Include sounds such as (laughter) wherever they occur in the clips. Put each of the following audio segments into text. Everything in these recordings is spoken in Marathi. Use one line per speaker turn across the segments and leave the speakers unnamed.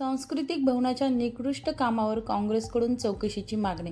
सांस्कृतिक भवनाच्या निकृष्ट कामावर काँग्रेसकडून चौकशीची मागणी.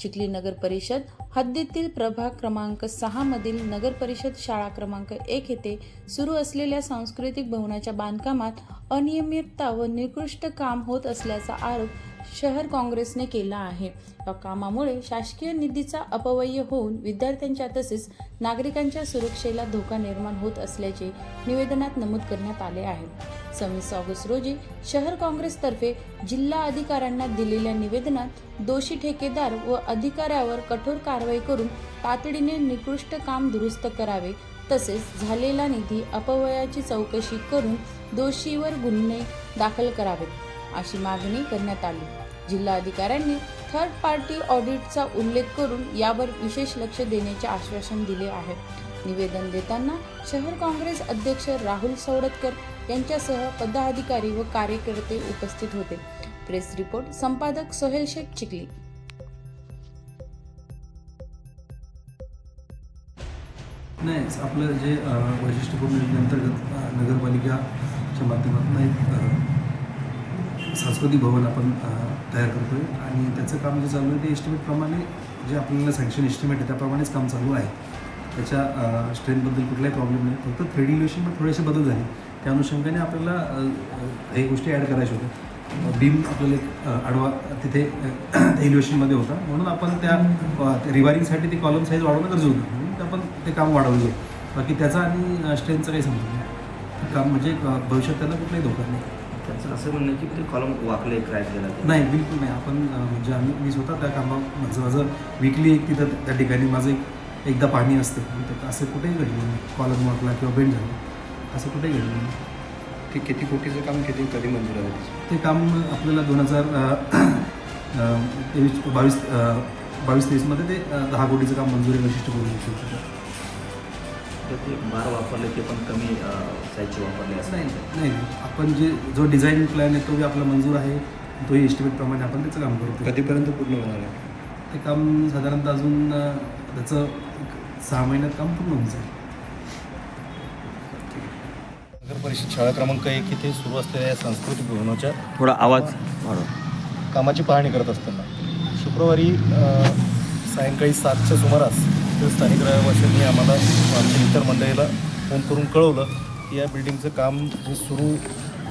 चिखली नगर परिषद हद्दीतील प्रभाग क्रमांक सहा मधील नगर परिषद शाळा क्रमांक एक येथे सुरू असलेल्या सांस्कृतिक भवनाच्या बांधकामात अनियमितता व निकृष्ट काम होत असल्याचा आरोप शहर काँग्रेसने केला आहे. या कामामुळे शासकीय निधीचा अपव्यय होऊन विद्यार्थ्यांच्या तसेच नागरिकांच्या सुरक्षेला धोका निर्माण होत असल्याचे निवेदनात नमूद करण्यात आले आहे. सव्वीस ऑगस्ट रोजी शहर काँग्रेसतर्फे जिल्हा अधिकाऱ्यांना दिलेल्या निवेदनात दोषी ठेकेदार व अधिकाऱ्यावर कठोर कारवाई करून तातडीने निकृष्ट काम दुरुस्त करावे तसेच झालेला निधी अपवयाची चौकशी करून दोषीवर गुन्हे दाखल करावेत अशी मागणी करण्यात आली. जिल्हा अधिकाऱ्यांनी थर्ड पार्टी ऑडिटचा उल्लेख करून यावर विशेष लक्ष देण्याचे आश्वासन दिले आहे. निवेदन देताना शहर काँग्रेस अध्यक्ष राहुल सवडतकर यांच्यासह पदाधिकारी व कार्यकर्ते उपस्थित होते. प्रेस रिपोर्ट संपादक सोहेल शेख चिखली.
नाही आपलं जे वैशिष्ट्यपूर्ण योजनेअंतर्गत नगरपालिकाच्या माध्यमातून एक सांस्कृतिक भवन आपण तयार करतोय. आणि त्याचं काम जे चालू आहे ते एस्टिमेटप्रमाणे जे आपल्याला सँक्शन एस्टिमेट आहे त्याप्रमाणेच काम चालू आहे. त्याच्या स्ट्रेंथबद्दल कुठलाही प्रॉब्लेम नाही. फक्त थ्री डी इल्युशनमध्ये थोडेसे बदल झाले. त्या अनुषंगाने आपल्याला काही गोष्टी ॲड करायच्या होत्या बीम आपल्याला एक आडवा तिथे इल्युशनमध्ये (clears throat) होता. म्हणून आपण त्या रिवायरिंगसाठी ते कॉलम साईज वाढवणं गरजेचं होतं. म्हणून आपण ते काम वाढवलं. बाकी त्याचा आणि स्ट्रेंथचा काही संबंध नाही. काम म्हणजे भविष्यात त्याला कुठलाही धोका नाही.
त्यांचं असं म्हणणं की ते कॉलम वाकले क्रॅक गेला.
नाही बिलकुल नाही. आपण म्हणजे आम्ही मी स्वतः त्या कामा माझं माझं विकली एक तिथं त्या ठिकाणी माझं एक एकदा पाणी असतं असं कुठेही घडलं नाही. कॉलम वाकला किंवा बेंड झालं असं कुठेही घडलं नाही.
ते किती कोटीचं काम किती कधी मंजूर आहे
ते काम आपल्याला दोन हजार तेवीस बावीस बावीस तेवीसमध्ये ते दहा कोटीचं काम मंजुरी वैशिष्ट्य करून घेऊ शकतो.
तर ते बार वापरले ते पण कमी साईजचे वापरले असं?
नाही नाही नाही. आपण जे जो डिझाईन प्लॅन आहे तो बी आपला मंजूर आहे. तोही एस्टिमेटप्रमाणे आपण त्याचं काम करतो
कधीपर्यंत पूर्ण होणार आहे?
ते काम साधारणतः अजून त्याचं सहा महिन्यात काम पूर्ण होऊन जाईल.
नगर परिषद शाळा क्रमांक एक इथे सुरू असलेल्या या सांस्कृतिक भवनाच्या
थोडा आवाज वाढव.
कामाची पाहणी करत असताना शुक्रवारी अ, सायंकाळी सातच्या सुमारास इथं स्थानिक रहिवाशांनी आम्हाला आमच्या इतर मंडळीला फोन करून कळवलं की या बिल्डिंगचं काम जे सुरू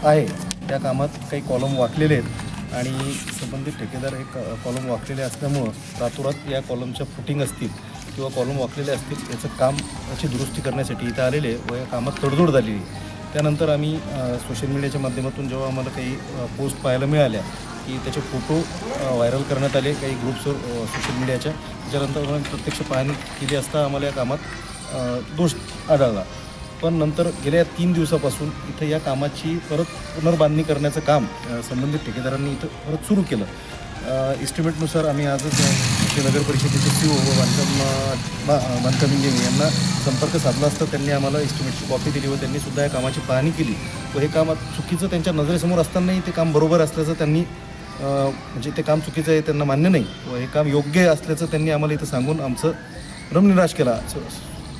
आहे त्या कामात काही कॉलम वाकलेले आहेत. आणि संबंधित ठेकेदार हे कॉलम वाकलेले असल्यामुळं रातोरात या कॉलमच्या फुटिंग असतील किंवा कॉलम वाकलेले असतील याचं काम याची दुरुस्ती करण्यासाठी इथं आलेले व या कामात तडजोड झालेली आहे. त्यानंतर आम्ही सोशल मीडियाच्या माध्यमातून जेव्हा आम्हाला काही पोस्ट पाहायला मिळाल्या की त्याचे फोटो व्हायरल करण्यात आले काही ग्रुप्सवर सोशल मीडियाच्या त्याच्यानंतर प्रत्यक्ष पाहणी केली असता आम्हाला या कामात दोष आढळला पण नंतर गेल्या तीन दिवसापासून इथं या कामाची परत पुनर्बांधणी करण्याचं काम संबंधित ठेकेदारांनी इथं परत सुरू केलं. इस्टिमेटनुसार आम्ही आजच नगर परिषदेचे सी ओ व बांधकाम बांधकाम इंजिनियर यांना संपर्क साधला असता त्यांनी आम्हाला इस्टिमेटची कॉपी दिली व त्यांनी सुद्धा या कामाची पाहणी केली. व हे काम चुकीचं त्यांच्या नजरेसमोर असतानाही ते काम बरोबर असल्याचं त्यांनी म्हणजे ते काम चुकीचं आहे त्यांना मान्य नाही. व हे काम योग्य असल्याचं त्यांनी आम्हाला इथं सांगून आमचं रमनिराश केला.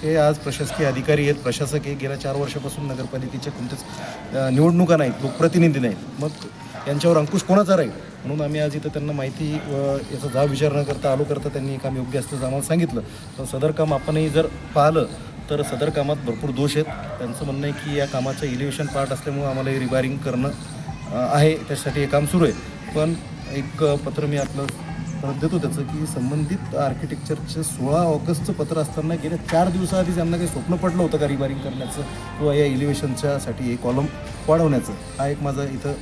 ते आज प्रशासकीय अधिकारी आहेत. प्रशासक हे गेल्या चार वर्षापासून नगरपालिकेच्या कोणत्याच निवडणुका नाहीत. लोकप्रतिनिधी नाहीत. मग यांच्यावर अंकुश कोणाचा राहील? म्हणून आम्ही आज इथं त्यांना माहिती याचा जाब विचार न करता आलो करता त्यांनी हे काम योग्य असल्याचं आम्हाला सांगितलं. पण सदर काम आपणही जर पाहिलं तर सदर कामात भरपूर दोष आहेत. त्यांचं म्हणणं आहे की या कामाचं इलिव्हेशन पार्ट असल्यामुळं आम्हाला हे रिबायरिंग करणं आहे. त्यासाठी हे काम सुरू आहे. पण एक पत्र मी आपलं परत देतो त्याचं की संबंधित आर्किटेक्चरचं सोळा ऑगस्टचं पत्र असताना गेल्या चार दिवसाआधी त्यांना काही स्वप्न पडलं होतं का रिबारिंग करण्याचं किंवा या इलिव्हेशनच्यासाठी हे कॉलम वाढवण्याचं हा एक माझा इथं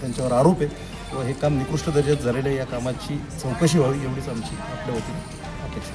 त्यांच्यावर आरोप आहे. किंवा हे काम निकृष्ट दर्जात झालेलं या कामाची चौकशी व्हावी एवढीच आमची आपल्या वतीने.